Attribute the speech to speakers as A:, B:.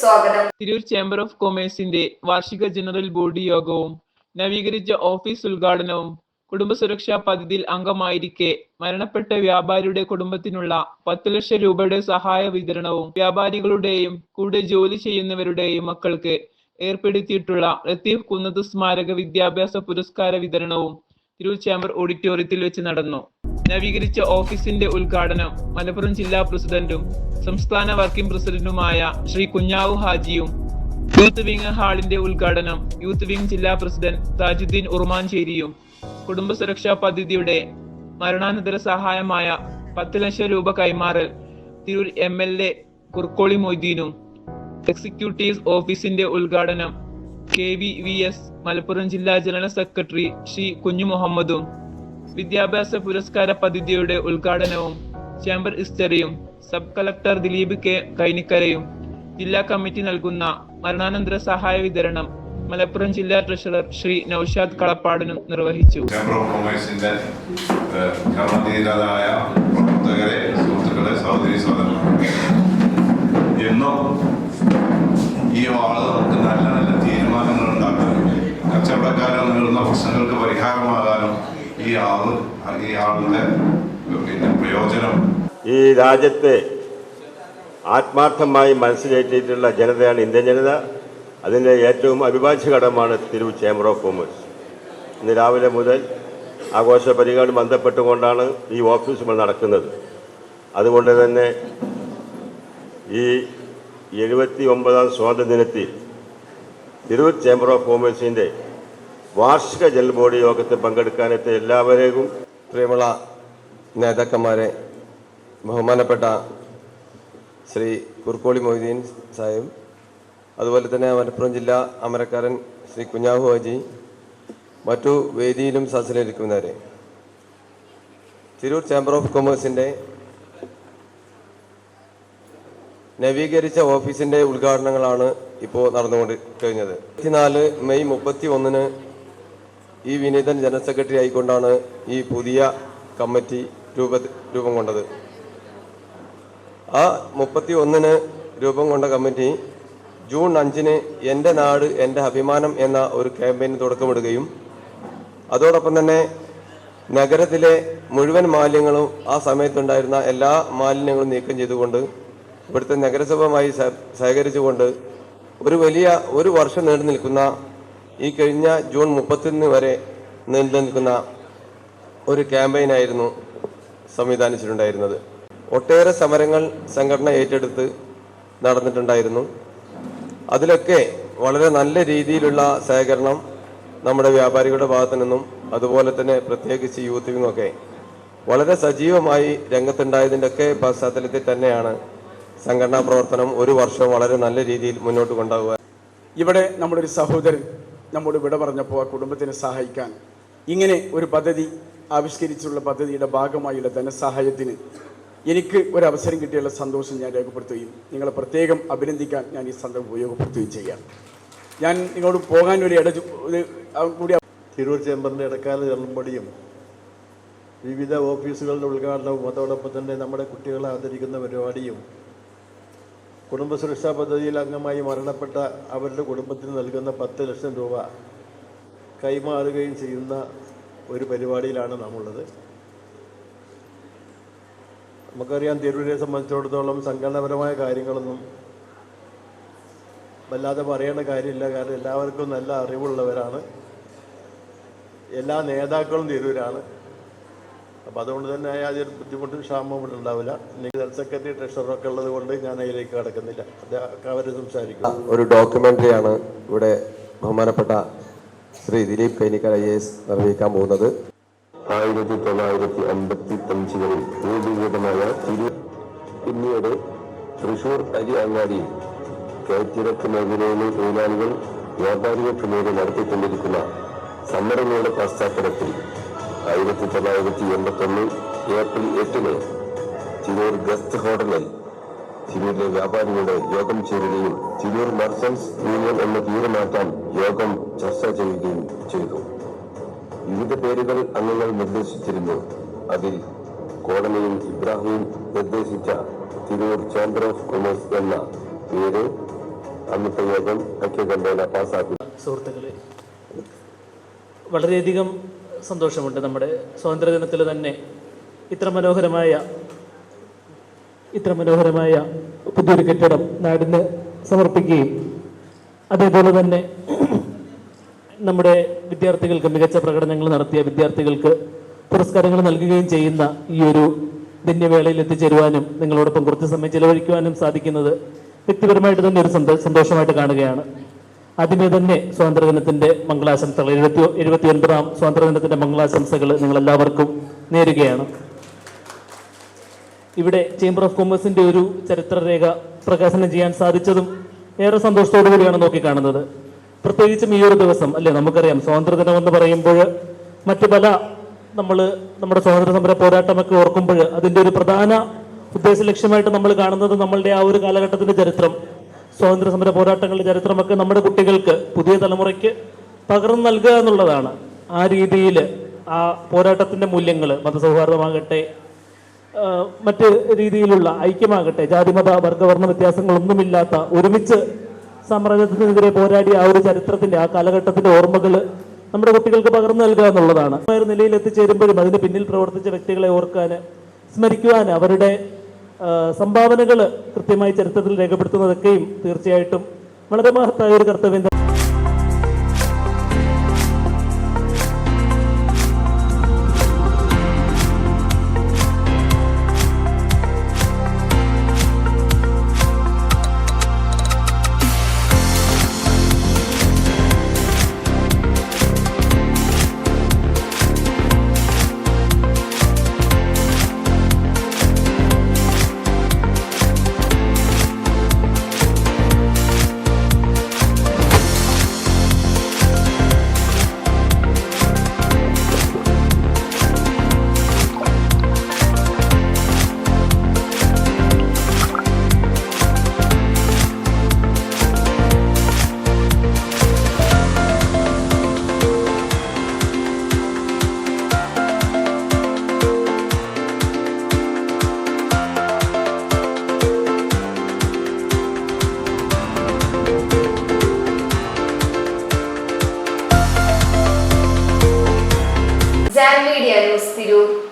A: സ്വാഗതം.
B: Tirur chamber of കൊമേഴ്സിന്റെ വാർഷിക general body യോഗവും നവീകരിച്ച ഓഫീസ് ഉദ്ഘാടനവും കുടുംബസുരക്ഷാ പദ്ധതിയിൽ അംഗമായിരിക്കെ മരണപ്പെട്ട വ്യാപാരിയുടെ കുടുംബത്തിനുള്ള പത്ത് ലക്ഷം രൂപയുടെ സഹായ വിതരണവും വ്യാപാരികളുടെയും കൂടെ ജോലി ചെയ്യുന്നവരുടെയും മക്കൾക്ക് ഏർപ്പെടുത്തിയിട്ടുള്ള ലത്തീഫ് കുന്നത്ത് സ്മാരക വിദ്യാഭ്യാസ പുരസ്കാര വിതരണവും തിരൂർ ചേംബർ ഓഡിറ്റോറിയത്തിൽ വെച്ച് നടന്നു. നവീകരിച്ച ഓഫീസിന്റെ ഉദ്ഘാടനം മലപ്പുറം ജില്ലാ പ്രസിഡന്റും സംസ്ഥാന വർക്കിംഗ് പ്രസിഡന്റുമായ ശ്രീ കുഞ്ഞാവു ഹാജിയും യൂത്ത് വിംഗ് ഹാളിന്റെ ഉദ്ഘാടനം യൂത്ത് വിംഗ് ജില്ലാ പ്രസിഡന്റ് താജുദ്ദീൻ ഉറുമാഞ്ചേരിയും കുടുംബ സുരക്ഷാ പദ്ധതിയുടെ മരണാനന്തര സഹായമായ പത്ത് ലക്ഷം രൂപ കൈമാറൽ Tirur M L A Kurukkoli മൊയ്തീനും executive ഓഫീസിന്റെ ഉദ്ഘാടനം K V V S Malappuram ജില്ലാ ജനറൽ സെക്രട്ടറി ശ്രീ കുഞ്ഞു മുഹമ്മദും വിദ്യാഭ്യാസ പുരസ്കാര പദ്ധതിയുടെ ഉദ്ഘാടനവും ചേംബർ ഇസ്റ്ററിയും സബ് കളക്ടർ ദിലീപ് കെ കൈനിക്കരയും ജില്ലാ കമ്മിറ്റി നൽകുന്ന മരണാനന്തര സഹായ വിതരണം മലപ്പുറം ജില്ലാ ട്രഷറർ ശ്രീ നൌഷാദ് കളപ്പാടനും നിർവഹിച്ചു.
C: ചേംബർ ഓഫ് കൊമേഴ്സിന്റെ കർമ്മധീരരായ പ്രവർത്തകരെ സുഹൃത്തുക്കളെ സഹോദരി എന്നും ഈ ആൾ നമുക്ക് നല്ല നല്ല തീരുമാനങ്ങൾ ഉണ്ടാക്കാനും കച്ചവടക്കാരൻ നേരിടുന്ന പ്രശ്നങ്ങൾക്ക് പരിഹാരമാകാനും ഈ ആൾ ഈ ആളുടെ പ്രയോജനം.
D: ഈ രാജ്യത്തെ ആത്മാർത്ഥമായി മനസ്സിലേറ്റിയിട്ടുള്ള ജനതയാണ് ഇന്ത്യൻ ജനത. അതിന്റെ ഏറ്റവും അവിഭാജ്യ ഘടകമാണ് തിരു ചേംബർ ഓഫ് കോമേഴ്സ്. ഇന്ന് രാവിലെ മുതൽ ആഘോഷ പരിപാടി ബന്ധപ്പെട്ടുകൊണ്ടാണ് ഈ ഓഫീസ് നമ്മൾ നടക്കുന്നത്. അതുകൊണ്ട് തന്നെ ഈ എഴുപത്തി ഒമ്പതാം സ്വാതന്ത്ര്യ ദിനത്തിൽ തിരൂർ ചേംബർ ഓഫ് കൊമേഴ്സിന്റെ വാർഷിക ജനറൽ ബോഡി യോഗത്തിൽ പങ്കെടുക്കാനെത്തിയ എല്ലാവരെയും
E: പ്രിയമുള്ള നേതാക്കന്മാരെ ബഹുമാനപ്പെട്ട ശ്രീ കുർക്കോളി മൊയ്തീൻ സാഹിബ് അതുപോലെ തന്നെ മലപ്പുറം ജില്ലാ അമരക്കാരൻ ശ്രീ കുഞ്ഞാഹു ഹാജി മറ്റു വേദിയിലും സദസ്സിലിരിക്കുന്നവരെ തിരൂർ ചേംബർ ഓഫ് കൊമേഴ്സിന്റെ നവീകരിച്ച ഓഫീസിന്റെ ഉദ്ഘാടനങ്ങളാണ് ഇപ്പോൾ നടന്നുകൊണ്ട് കഴിഞ്ഞത്. ഇരുപത്തിനാല് മെയ് മുപ്പത്തി ഒന്നിന് ഈ വിനീതൻ ജനറൽ സെക്രട്ടറി ആയിക്കൊണ്ടാണ് ഈ പുതിയ കമ്മിറ്റി രൂപ രൂപം കൊണ്ടത്. ആ മുപ്പത്തി ഒന്നിന് രൂപം കൊണ്ട കമ്മിറ്റി ജൂൺ അഞ്ചിന് എന്റെ നാട് എന്റെ അഭിമാനം എന്ന ഒരു ക്യാമ്പയിന് തുടക്കമിടുകയും അതോടൊപ്പം തന്നെ നഗരത്തിലെ മുഴുവൻ മാലിന്യങ്ങളും ആ സമയത്തുണ്ടായിരുന്ന എല്ലാ മാലിന്യങ്ങളും നീക്കം ചെയ്തുകൊണ്ട് ഇവിടുത്തെ നഗരസഭയുമായി സഹകരിച്ചുകൊണ്ട് ഒരു വലിയ ഒരു വർഷം നീണ്ടു നിൽക്കുന്ന ഈ കഴിഞ്ഞ ജൂൺ മുപ്പത്തൊന്ന് വരെ നിലനിൽക്കുന്ന ഒരു ഒരു ക്യാമ്പയിനായിരുന്നു സംവിധാനിച്ചിട്ടുണ്ടായിരുന്നത്. ഒട്ടേറെ സമരങ്ങൾ സംഘടന ഏറ്റെടുത്ത് നടന്നിട്ടുണ്ടായിരുന്നു. അതിലൊക്കെ വളരെ നല്ല രീതിയിലുള്ള സഹകരണം നമ്മുടെ വ്യാപാരികളുടെ ഭാഗത്തു നിന്നും അതുപോലെ തന്നെ പ്രത്യേകിച്ച് യൂത്ത് വിങ്ങൊക്കെ വളരെ സജീവമായി രംഗത്തുണ്ടായതിന്റെയൊക്കെ പശ്ചാത്തലത്തിൽ തന്നെയാണ് സംഘടനാ പ്രവർത്തനം ഒരു വർഷം വളരെ നല്ല രീതിയിൽ മുന്നോട്ട് കൊണ്ടുപോകുക.
F: ഇവിടെ നമ്മുടെ ഒരു സഹോദരൻ നമ്മോട് വിട പറഞ്ഞപ്പോൾ ആ കുടുംബത്തിനെ സഹായിക്കാൻ ഇങ്ങനെ ഒരു പദ്ധതി ആവിഷ്കരിച്ചുള്ള പദ്ധതിയുടെ ഭാഗമായുള്ള ധനസഹായത്തിന് എനിക്ക് ഒരു അവസരം കിട്ടിയുള്ള സന്തോഷം ഞാൻ രേഖപ്പെടുത്തുകയും നിങ്ങളെ പ്രത്യേകം അഭിനന്ദിക്കാൻ ഞാൻ ഈ സന്ദർഭം ഉപയോഗപ്പെടുത്തുകയും ചെയ്യാം. ഞാൻ നിങ്ങളോട് പോകാൻ ഒരു ഇട കൂടി
G: തിരൂർ ചേംബറിന്റെ ഇടക്കാല ചെറുമ്പടിയും വിവിധ ഓഫീസുകളുടെ ഉദ്ഘാടനവും അതോടൊപ്പം തന്നെ നമ്മുടെ കുട്ടികളെ ആദരിക്കുന്ന പരിപാടിയും കുടുംബസുരക്ഷാ പദ്ധതിയിൽ അംഗമായി മരണപ്പെട്ട അവരുടെ കുടുംബത്തിന് നൽകുന്ന പത്ത് ലക്ഷം രൂപ കൈമാറുകയും ചെയ്യുന്ന ഒരു പരിപാടിയിലാണ് നാമുള്ളത് നമുക്കറിയാം തിരൂരിനെ സംബന്ധിച്ചിടത്തോളം സംഘടനാപരമായ കാര്യങ്ങളൊന്നും വല്ലാതെ പറയേണ്ട കാര്യമില്ല. കാരണം എല്ലാവർക്കും നല്ല അറിവുള്ളവരാണ്. എല്ലാ നേതാക്കളും തിരൂരാണ് അപ്പം അതുകൊണ്ട് തന്നെ യാതൊരു ബുദ്ധിമുട്ടും ക്ഷാമവും ഇവിടെ ഉണ്ടാവില്ല. എനിക്ക് ഹെൽത്ത് സെക്രട്ടറി ട്രഷറൊക്കെ ഉള്ളത് കൊണ്ട് ഞാൻ അതിലേക്ക് കടക്കുന്നില്ല. അത് അവർ സംസാരിക്കും.
E: ഒരു ഡോക്യുമെന്ററിയാണ് ഇവിടെ ബഹുമാനപ്പെട്ട ശ്രീ ദിലീപ് കൈനിക്കൽ ഐ എസ് നിർവഹിക്കാൻ പോകുന്നത്.
D: ആയിരത്തി തൊള്ളായിരത്തി അമ്പത്തി അഞ്ചുകളിൽ രൂപീകൃതമായ തിരു പിന്നീട് തൃശൂർ അരി അങ്ങാടി കയറ്റിറക്ക് മേഖലയിലെ തൊഴിലാളികൾ വ്യാപാരികൾക്ക് നേരെ നടത്തിക്കൊണ്ടിരിക്കുന്ന സമരങ്ങളുടെ പശ്ചാത്തലത്തിൽ ആയിരത്തി തൊള്ളായിരത്തി എൺപത്തൊന്ന് ഏപ്രിൽ എട്ടിന് തിരൂർ ഗസ്റ്റ് ഹോട്ടലിൽ തിരൂരിലെ വ്യാപാരികളുടെ യോഗം ചേരുകയും തിരൂർ മർച്ചൻസ് യൂണിയൻ എന്ന പേര് മാറ്റാൻ യോഗം ചർച്ച ചെയ്യുകയും ചെയ്തു. വിവിധ പേരുകൾ അംഗങ്ങൾ നിർദ്ദേശിച്ചിരുന്നു. അതിൽ കോടനയിൽ ഇബ്രാഹിം നിർദ്ദേശിച്ച തിരൂർ ചേംബർ ഓഫ് കൊമേഴ്സ് എന്ന പേര് അന്നത്തെ യോഗം ഐക്യകണ്ഠേന പാസാക്കി.
H: സുഹൃത്തുക്കളെ വളരെയധികം സന്തോഷമുണ്ട്. നമ്മുടെ സ്വാതന്ത്ര്യദിനത്തിൽ തന്നെ ഇത്ര മനോഹരമായ ഇത്ര മനോഹരമായ പുതിയൊരു കെട്ടിടം നാടിന് സമർപ്പിക്കുകയും അതേപോലെ തന്നെ നമ്മുടെ വിദ്യാർത്ഥികൾക്ക് മികച്ച പ്രകടനങ്ങൾ നടത്തിയ വിദ്യാർത്ഥികൾക്ക് പുരസ്കാരങ്ങൾ നൽകുകയും ചെയ്യുന്ന ഈ ഒരു ധന്യവേളയിൽ എത്തിച്ചേരുവാനും നിങ്ങളോടൊപ്പം കുറച്ച് സമയം ചെലവഴിക്കുവാനും സാധിക്കുന്നത് വ്യക്തിപരമായിട്ട് തന്നെ ഒരു സന്തോഷമായിട്ട് കാണുകയാണ്. ആദ്യമേ തന്നെ സ്വാതന്ത്ര്യദിനത്തിന്റെ മംഗളാശംസകൾ. എഴുപത്തി എഴുപത്തി ഒൻപതാം സ്വാതന്ത്ര്യദിനത്തിന്റെ മംഗളാശംസകൾ നിങ്ങൾ എല്ലാവർക്കും നേരുകയാണ്. ഇവിടെ ചേംബർ ഓഫ് കൊമേഴ്സിന്റെ ഒരു ചരിത്രരേഖ പ്രകാശനം ചെയ്യാൻ സാധിച്ചതും ഏറെ സന്തോഷത്തോടു കൂടിയാണ് നോക്കിക്കാണുന്നത്. പ്രത്യേകിച്ചും ഈ ഒരു ദിവസം അല്ലേ? നമുക്കറിയാം സ്വാതന്ത്ര്യദിനം എന്ന് പറയുമ്പോൾ മറ്റു പല നമ്മൾ നമ്മുടെ സ്വാതന്ത്ര്യ സമര പോരാട്ടമൊക്കെ ഓർക്കുമ്പോൾ അതിന്റെ ഒരു പ്രധാന ഉദ്ദേശ ലക്ഷ്യമായിട്ട് നമ്മൾ കാണുന്നത് നമ്മളുടെ ആ ഒരു കാലഘട്ടത്തിന്റെ ചരിത്രം. സ്വാതന്ത്ര്യ സമര പോരാട്ടങ്ങളുടെ ചരിത്രമൊക്കെ നമ്മുടെ കുട്ടികൾക്ക് പുതിയ തലമുറയ്ക്ക് പകർന്നു നൽകുക എന്നുള്ളതാണ്. ആ രീതിയിൽ ആ പോരാട്ടത്തിന്റെ മൂല്യങ്ങൾ മതസൗഹാർദ്ദമാകട്ടെ മറ്റ് രീതിയിലുള്ള ഐക്യമാകട്ടെ ജാതിമത വർഗവർണ വ്യത്യാസങ്ങളൊന്നുമില്ലാത്ത ഒരുമിച്ച് സാമ്രാജ്യത്തിനെതിരെ പോരാടിയ ആ ഒരു ചരിത്രത്തിന്റെ ആ കാലഘട്ടത്തിന്റെ ഓർമ്മകൾ നമ്മുടെ കുട്ടികൾക്ക് പകർന്നു നൽകുക എന്നുള്ളതാണ്. നിലയിൽ എത്തിച്ചേരുമ്പോഴും അതിന് പിന്നിൽ പ്രവർത്തിച്ച വ്യക്തികളെ ഓർക്കാൻ സ്മരിക്കുവാൻ അവരുടെ സംഭാവനകൾ കൃത്യമായി ചരിത്രത്തിൽ രേഖപ്പെടുത്തുന്നതൊക്കെയും തീർച്ചയായിട്ടും വളരെ മഹത്തായ ഒരു കർത്തവ്യം